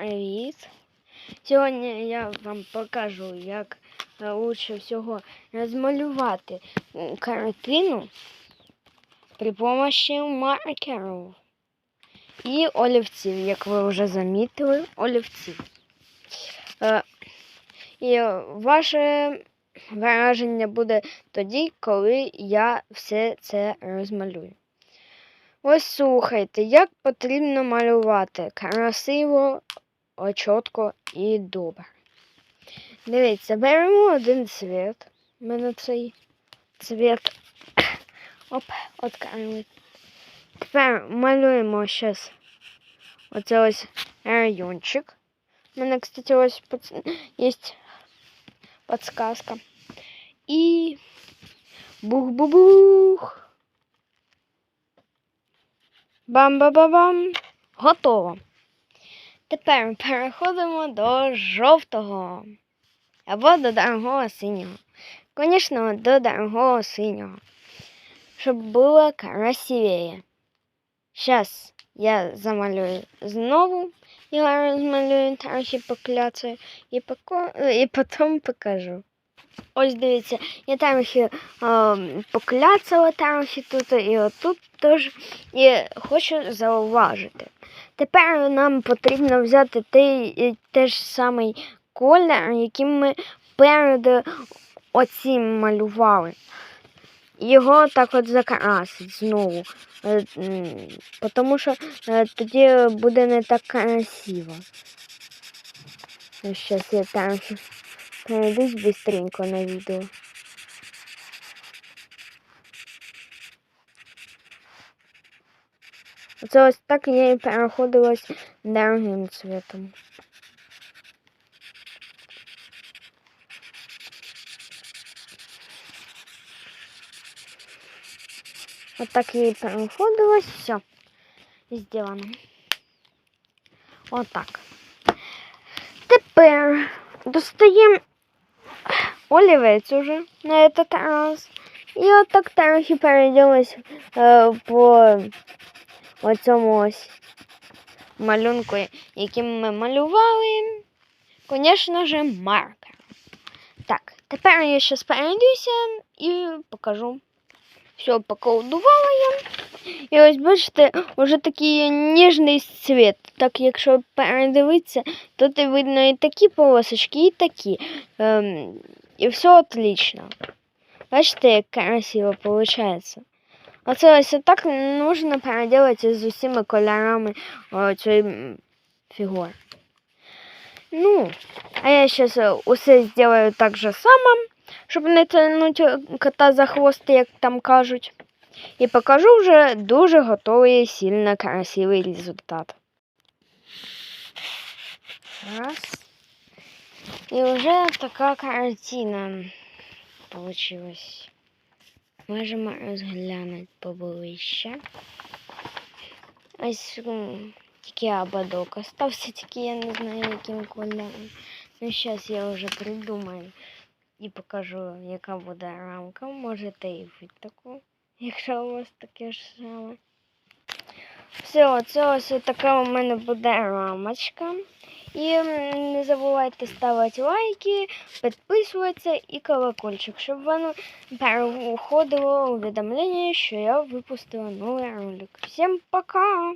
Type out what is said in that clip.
Привіт! Сьогодні я вам покажу, як е, лучше всього розмалювати картину при помощі маркерів і олівців, як ви вже замітили, олівців. Е, І ваше враження буде тоді, коли я все це розмалюю. Ось слухайте, як потрібно малювати красиво, чітко і добре. Дивіться, беремо один цвіт. У мене цей цвіт. Оп, открили. Тепер малюємо зараз оце ось райончик. У мене, кстати, ось пац- є подсказка. І бух-бу-бух. Бам-ба-ба-бам. Готово. Тепер переходимо до жовтого. Або до дорогого синього. Звісно, до дорогого синього. Щоб було красивее. Зараз я замалюю знову. Я розмалюю трохи і, поко... і потім покажу. Ось дивіться, я трохи ем, покляцала трохи тут і отут теж. І хочу зауважити. Тепер нам потрібно взяти той те ж самий колір, яким ми перед оцим малювали. Його так от закрасить знову. Е, Тому що е, тоді буде не так красиво. Зараз я трохи пройдусь быстренько на відео. Оце ось так я і переходилась дорогим цветом. От так я і переходилась. Все. Сделано. Отак. Тепер достаємо олівець уже на этот раз. І отак трохи перейдемось е, по оцьому ось малюнку, яким ми малювали. Звісно ж, маркер. Так, тепер я зараз перейдуся і покажу. Все, поколдувала я. І ось бачите, вже такий ніжний цвіт. Так, якщо передивитися, то ти видно і такі полосочки, і такі. Ем, і все отлично. Бачите, як красиво виходить. Оце ось так нужно переделати з усіма кольорами о, цієї м, фігури. Ну, а я зараз усе зроблю так же само, щоб не тягнути кота за хвост, як там кажуть. І покажу вже дуже готовий, сильно красивий результат. Раз. І вже така картина получилась. Можемо розглянути поближче. Ось м, тільки ободок остався, тільки я не знаю, яким кольором. Ну, зараз я вже придумаю і покажу, яка буде рамка. Можете і ви таку, якщо у вас таке ж саме. Все, це ось така у мене буде рамочка. І не забувайте ставити лайки, підписуватися і колокольчик, щоб вам переходило увідомлення, що я випустила новий ролик. Всім пока!